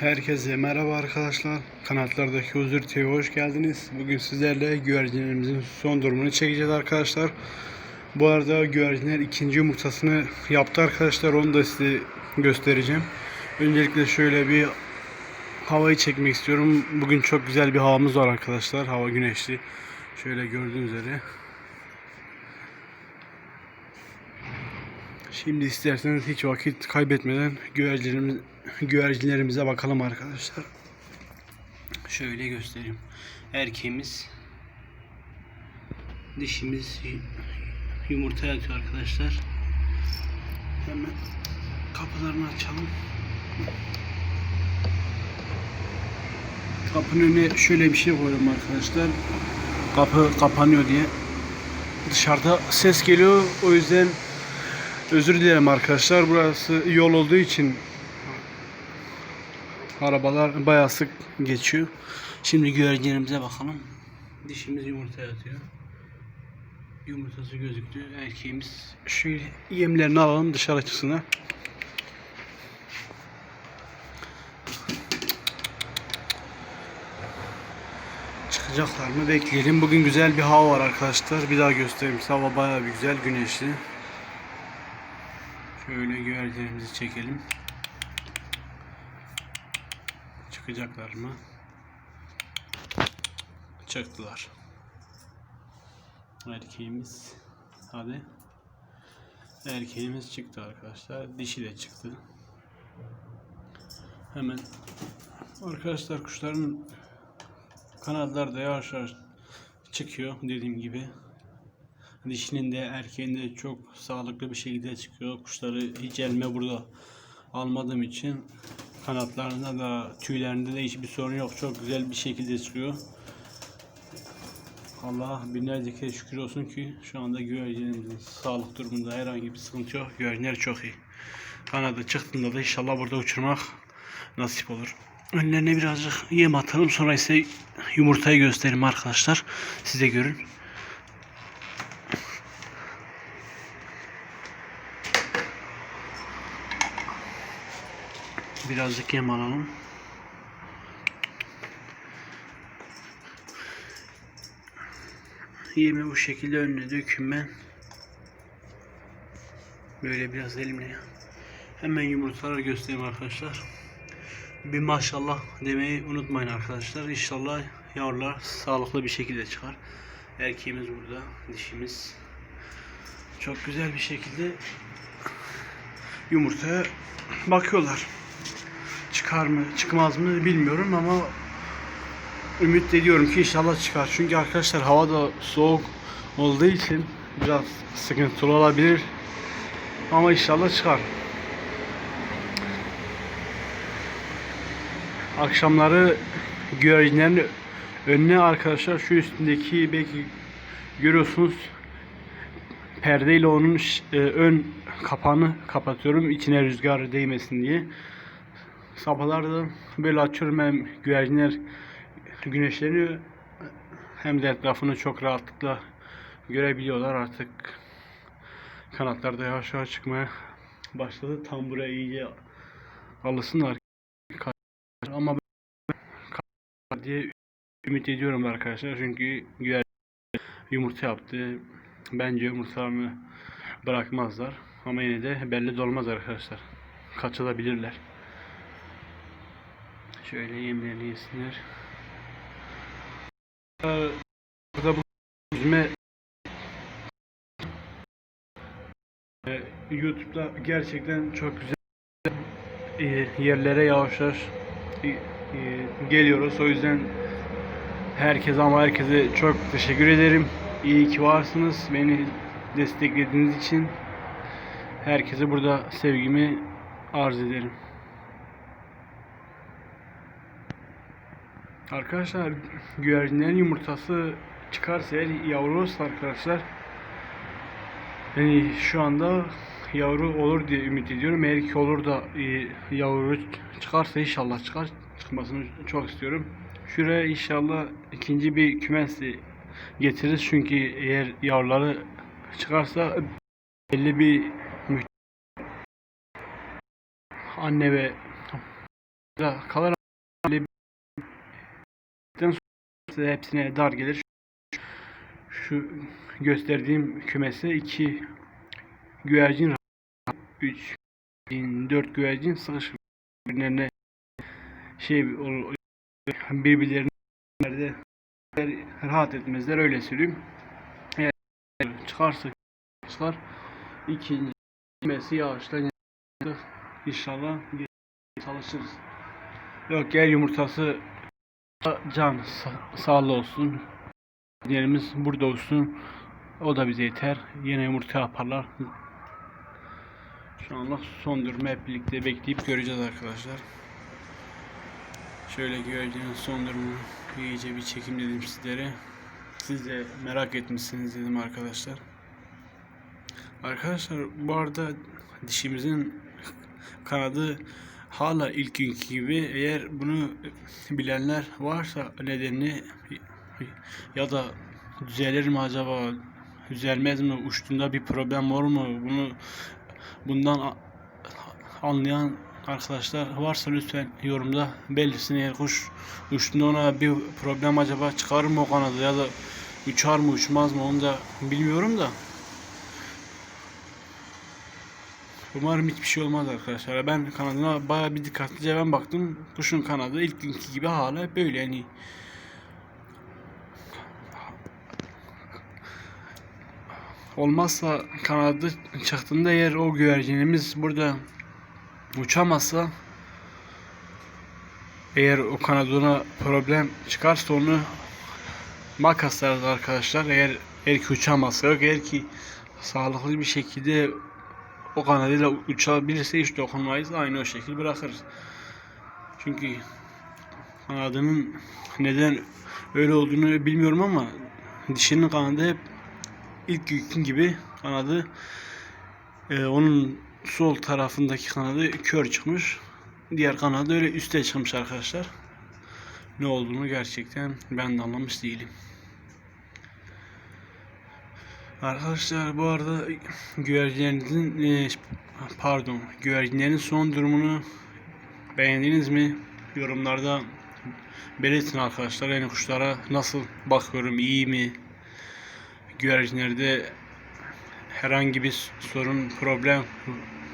Herkese merhaba arkadaşlar. Kanatlardaki Huzur TV'ye hoş geldiniz. Bugün sizlerle güvercinlerimizin son durumunu çekeceğiz arkadaşlar. Bu arada güvercinler ikinci yumurtasını yaptı arkadaşlar. Onu da size göstereceğim. Öncelikle şöyle bir havayı çekmek istiyorum. Bugün çok güzel bir havamız var arkadaşlar. Hava güneşli. Şöyle gördüğünüz üzere. Şimdi isterseniz hiç vakit kaybetmeden güvercinlerimiz, güvercinlerimize bakalım arkadaşlar. Şöyle göstereyim. Erkeğimiz dişimiz yumurta yatıyor arkadaşlar. Hemen kapılarını açalım. Kapının önüne şöyle bir şey koydum arkadaşlar. Kapı kapanıyor diye. Dışarıda ses geliyor. O yüzden Özür dilerim arkadaşlar. Burası yol olduğu için arabalar bayağı sık geçiyor. Şimdi güvercinlerimize bakalım. Dişimiz yumurta yatıyor. Yumurtası gözüktü. Erkeğimiz şöyle yemlerini alalım dışarı çıksınlar. Çıkacaklar mı bekleyelim. Bugün güzel bir hava var arkadaşlar. Bir daha göstereyim. Hava bayağı bir güzel güneşli. Şöyle güvercinlerimizi çekelim. Çıkacaklar mı? Çıktılar. Erkeğimiz hadi. Erkeğimiz çıktı arkadaşlar. Dişi de çıktı. Hemen arkadaşlar kuşların kanatları da yavaş yavaş çıkıyor dediğim gibi. Dişinin de erkeğin de çok sağlıklı bir şekilde çıkıyor. Kuşları hiç elime burada almadığım için kanatlarında da tüylerinde de hiçbir sorun yok. Çok güzel bir şekilde çıkıyor. Allah binlerce kere şükür olsun ki şu anda güvercinimizin sağlık durumunda herhangi bir sıkıntı yok. Güvercinler çok iyi. Kanadı çıktığında da inşallah burada uçurmak nasip olur. Önlerine birazcık yem atalım sonra ise yumurtayı göstereyim arkadaşlar. Size görün. Birazcık yem alalım. Yemi bu şekilde önüne dökün ben. Böyle biraz elimle. Hemen yumurtaları göstereyim arkadaşlar. Bir maşallah demeyi unutmayın arkadaşlar. İnşallah yavrular sağlıklı bir şekilde çıkar. Erkeğimiz burada, dişimiz. Çok güzel bir şekilde yumurtaya bakıyorlar çıkar mı çıkmaz mı bilmiyorum ama ümit ediyorum ki inşallah çıkar. Çünkü arkadaşlar hava da soğuk olduğu için biraz sıkıntılı olabilir. Ama inşallah çıkar. Akşamları güvercinlerin önüne arkadaşlar şu üstündeki belki görüyorsunuz perdeyle onun e, ön kapağını kapatıyorum içine rüzgar değmesin diye. Sabahlarda böyle açıyorum hem güvercinler güneşleniyor hem de etrafını çok rahatlıkla görebiliyorlar artık. Kanatlar da yavaş yavaş çıkmaya başladı. Tam buraya iyice alışsınlar. Ama ben diye ümit ediyorum arkadaşlar. Çünkü güvercin yumurta yaptı. Bence yumurtalarını bırakmazlar. Ama yine de belli de olmaz arkadaşlar. Kaçılabilirler. Şöyle yemlerini Burada bu yüzme YouTube'da gerçekten çok güzel e, yerlere yavaş yavaş e, e, geliyoruz. O yüzden herkese ama herkese çok teşekkür ederim. İyi ki varsınız. Beni desteklediğiniz için herkese burada sevgimi arz ederim. Arkadaşlar güvercinlerin yumurtası çıkarsa eğer yavru olursa arkadaşlar yani şu anda yavru olur diye ümit ediyorum. Eğer ki olur da e, yavru çıkarsa inşallah çıkar. Çıkmasını çok istiyorum. Şuraya inşallah ikinci bir kümes de getiririz. Çünkü eğer yavruları çıkarsa belli bir anne ve kalır size hepsine dar gelir. Şu gösterdiğim kümese iki güvercin 3 4 güvercin sıkışık birbirlerine şey birbirlerine rahat etmezler öyle söyleyeyim. Eğer çıkarsa çıkar ikinci kümesi yağıştan inşallah çalışırız. Yok gel yumurtası can sa- sağlığı olsun. Yerimiz burada olsun. O da bize yeter. Yine yumurta yaparlar. Şu anlık son durumu hep birlikte bekleyip göreceğiz arkadaşlar. Şöyle güvercinin son durumunu iyice bir çekim dedim sizlere. Siz de merak etmişsiniz dedim arkadaşlar. Arkadaşlar bu arada dişimizin kanadı hala ilk günkü gibi eğer bunu bilenler varsa nedenini ya da düzelir mi acaba düzelmez mi uçtuğunda bir problem var mı? Bunu bundan anlayan arkadaşlar varsa lütfen yorumda belirsin. Eğer kuş uçtuğunda ona bir problem acaba çıkar mı o kanadı ya da uçar mı uçmaz mı onu da bilmiyorum da Umarım hiçbir şey olmaz arkadaşlar. Ben kanadına baya bir dikkatlice ben baktım. Kuşun kanadı ilk günkü gibi hala böyle yani. Olmazsa kanadı çıktığında eğer o güvercinimiz burada uçamazsa eğer o kanadına problem çıkarsa onu makaslarız arkadaşlar. Eğer eğer ki uçamazsa yok eğer ki sağlıklı bir şekilde o kanadıyla uçabilirse hiç dokunmayız. Aynı o şekil bırakırız. Çünkü kanadının neden öyle olduğunu bilmiyorum ama dişinin kanadı hep ilk günkü gibi kanadı e, onun sol tarafındaki kanadı kör çıkmış. Diğer kanadı öyle üste çıkmış arkadaşlar. Ne olduğunu gerçekten ben de anlamış değilim. Arkadaşlar bu arada güvercinlerinizin e, pardon güvercinlerin son durumunu beğendiniz mi? Yorumlarda belirtin arkadaşlar. Yani kuşlara nasıl bakıyorum iyi mi? Güvercinlerde herhangi bir sorun problem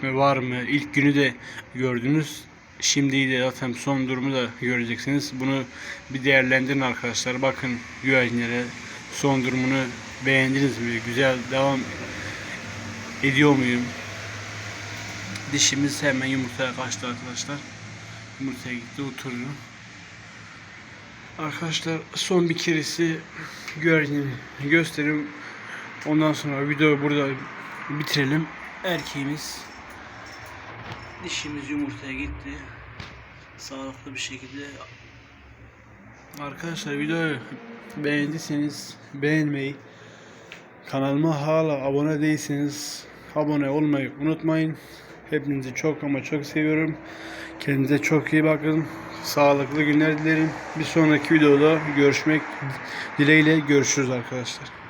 var mı? İlk günü de gördünüz. Şimdi de zaten son durumu da göreceksiniz. Bunu bir değerlendirin arkadaşlar. Bakın güvercinlere son durumunu beğendiniz mi? Güzel devam ediyor muyum? Dişimiz hemen yumurtaya kaçtı arkadaşlar. Yumurtaya gitti oturdu. Arkadaşlar son bir keresi güvercini göstereyim. Ondan sonra videoyu burada bitirelim. Erkeğimiz dişimiz yumurtaya gitti. Sağlıklı bir şekilde Arkadaşlar videoyu beğendiyseniz beğenmeyi, kanalıma hala abone değilseniz abone olmayı unutmayın. Hepinizi çok ama çok seviyorum. Kendinize çok iyi bakın. Sağlıklı günler dilerim. Bir sonraki videoda görüşmek dileğiyle görüşürüz arkadaşlar.